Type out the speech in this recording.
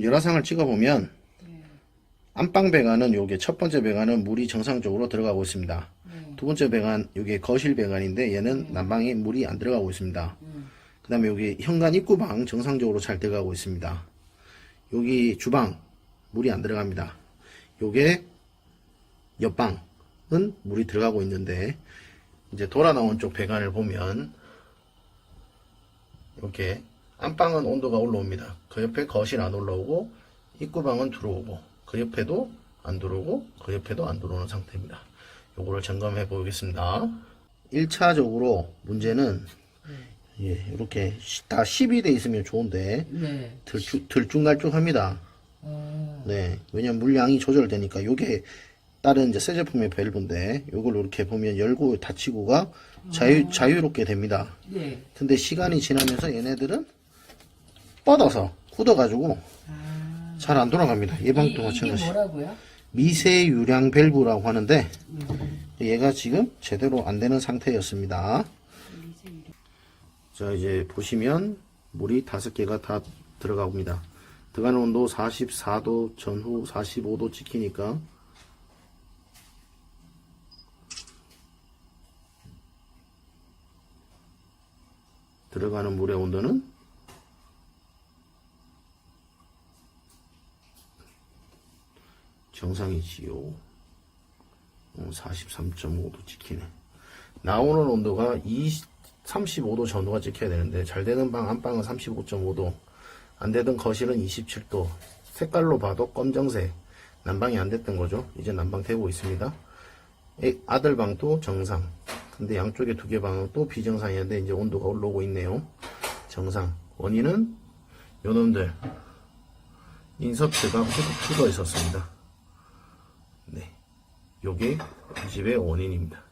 열화상을 찍어보면 안방 배관은 요게 첫 번째 배관은 물이 정상적으로 들어가고 있습니다. 두 번째 배관 요게 거실 배관인데 얘는 난방에 물이 안 들어가고 있습니다. 그 다음에 여기 현관 입구방 정상적으로 잘 들어가고 있습니다. 여기 주방 물이 안 들어갑니다. 요게 옆방은 물이 들어가고 있는데 이제 돌아 나온 쪽 배관을 보면 이렇게 안방은 온도가 올라옵니다. 그 옆에 거실 안 올라오고 입구방은 들어오고 그 옆에도 안 들어오고 그 옆에도 안 들어오는 상태입니다. 요거를 점검해 보겠습니다. 1차적으로 문제는 예, 이렇게 다 10이 돼 있으면 좋은데 네. 들쭉, 들쭉날쭉합니다. 어, 네, 왜냐면 물량이 조절되니까 요게 다른 이제 새 제품의 밸브인데 요걸 이렇게 보면 열고 닫히고가 자유, 자유롭게 됩니다. 네. 근데 시간이 지나면서 얘네들은 뻗어서 굳어가지고 아. 잘 안 돌아갑니다. 이, 예방도 이게 마찬가지. 뭐라고요? 미세 유량 밸브라고 하는데 얘가 지금 제대로 안 되는 상태였습니다. 자 이제 보시면 물이 다섯 개가 다 들어갑니다. 들어가는 온도 44도 전후 45도 찍히니까 들어가는 물의 온도는 정상이지요. 어, 43.5도 찍히네. 나오는 온도가 20, 35도 전후가 찍혀야 되는데 잘 되는 방 안방은 35.5도 안 되던 거실은 27도. 색깔로 봐도 검정색. 난방이 안 됐던 거죠. 이제 난방 되고 있습니다. 애- 아들 방도 정상. 근데 양쪽에 두 개 방은 또 비정상이었는데 이제 온도가 올라오고 있네요. 정상. 원인은 요놈들. 인서트가 푹 굳어 있었습니다. 네 요게 이 집의 원인입니다